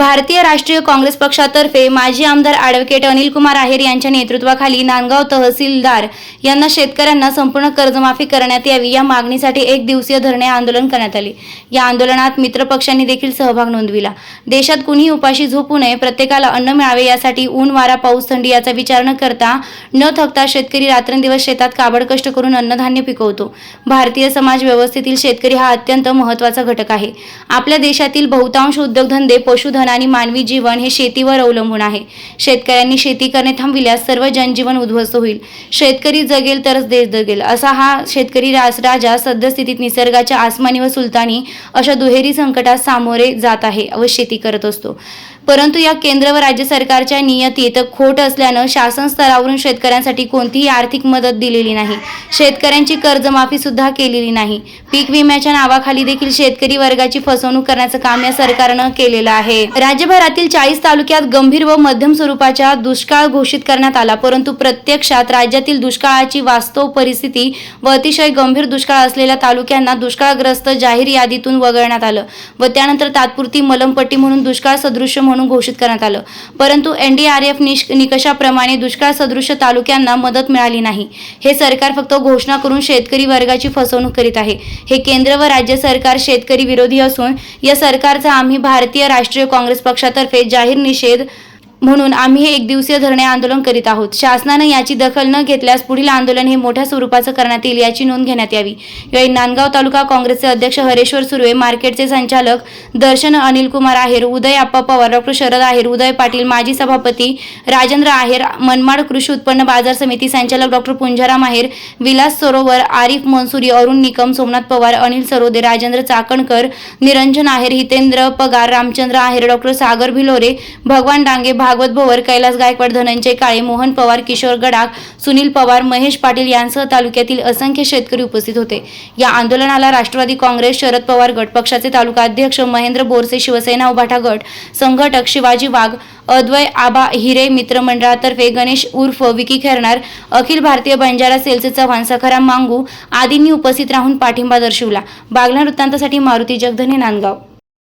भारतीय राष्ट्रीय काँग्रेस पक्षातर्फे माजी आमदार ॲडव्होकेट अनिल कुमार आहेर यांच्या नेतृत्वाखाली नांदगाव तहसीलदार यांना शेतकऱ्यांना संपूर्ण कर्जमाफी करण्यात यावी या मागणीसाठी एक दिवसीय धरणे आंदोलन करण्यात आले. या आंदोलनात मित्र पक्षांनी देखील सहभाग नोंदविला. देशात कुणीही उपाशी झोपू नये प्रत्येकाला अन्न मिळावे यासाठी ऊन वारा पाऊस थंडी याचा विचार न करता न थकता शेतकरी रात्रंदिवस शेतात काबड कष्ट करून अन्नधान्य पिकवतो. भारतीय समाज व्यवस्थेतील शेतकरी हा अत्यंत महत्त्वाचा घटक आहे. आपल्या देशातील बहुतांश उद्योगधंदे पशुधन आणि मानवी जीवन हे शेतीवर अवलंबून आहे. शेतकऱ्यांनी शेती करणे थांबविल्यास सर्व जनजीवन उद्ध्वस्त होईल. शेतकरी जगेल तरच देश जगेल असा हा शेतकरी राज राजा सद्यस्थितीत निसर्गाच्या आसमानी व सुलतानी अशा दुहेरी संकटात सामोरे जात आहे व शेती करत असतो. परंतु या केंद्र व राज्य सरकारच्या नियतीत खोट असल्यानं शासन स्तरावरून शेतकऱ्यांसाठी कोणतीही आर्थिक मदत दिलेली नाही. शेतकऱ्यांची कर्जमाफी सुद्धा केलेली नाही. पीक विम्याच्या नावाखाली देखील शेतकरी वर्गाची फसवणूक करण्याचं काम या सरकारनं केलेलं आहे. राज्यभरातील चाळीस तालुक्यात गंभीर व मध्यम स्वरूपाच्या दुष्काळ घोषित करण्यात आला परंतु प्रत्यक्षात राज्यातील दुष्काळाची वास्तव परिस्थिती व अतिशय गंभीर दुष्काळ असलेल्या तालुक्यांना दुष्काळग्रस्त जाहीर यादीतून वगळण्यात आलं व त्यानंतर तात्पुरती मलमपट्टी म्हणून दुष्काळ सदृश्य म्हणून घोषित करण्यात आलं. परंतु एनडीआरएफ निश निकषाप्रमाणे दुष्काळ सदृश तालुक्यांना मदत मिळाली नाही. हे सरकार फक्त घोषणा करून शेतकरी वर्गाची फसवणूक करीत आहे. हे केंद्र व राज्य सरकार शेतकरी विरोधी असून या सरकारचा आम्ही भारतीय राष्ट्रीय काँग्रेस पक्षातर्फे जाहीर निषेध म्हणून आम्ही हे एक दिवसीय धरणे आंदोलन करीत आहोत. शासनानं याची दखल न घेतल्यास पुढील आंदोलन हे मोठ्या स्वरूपाचं करण्यात येईल याची नोंद घेण्यात यावी. यावेळी नांदगाव तालुका काँग्रेसचे अध्यक्ष हरेश्वर सुर्वे मार्केटचे संचालक दर्शन अनिल कुमार आहेर उदय आप्पा पवार डॉक्टर शरद आहेर उदय पाटील माजी सभापती राजेंद्र आहेर मनमाड कृषी उत्पन्न बाजार समिती संचालक डॉक्टर पुंजाराम आहेर विलास सरोवर आरिफ मनसुरी अरुण निकम सोमनाथ पवार अनिल सरोदे राजेंद्र चाकणकर निरंजन आहेर हितेंद्र पगार रामचंद्र आहेर डॉक्टर सागर भिलोरे भगवान डांगे भागवत भोवर कैलास गायकवाड धनंजय काळे मोहन पवार किशोर गडाख सुनील पवार महेश पाटील यांसह तालुक्यातील असंख्य शेतकरी उपस्थित होते. या आंदोलनाला राष्ट्रवादी काँग्रेस शरद पवार गट पक्षाचे तालुका अध्यक्ष महेंद्र बोरसे शिवसेना उभाटा गट संघटक शिवाजी वाघ अद्वय आबा हिरे मित्रमंडळातर्फे गणेश उर्फ विकी खेरणार अखिल भारतीय बंजारा सेलचे चव्हाण सखाराम मांगू आदींनी उपस्थित राहून पाठिंबा दर्शवला. बागला वृत्तांतासाठी मारुती जगधने नांदगाव.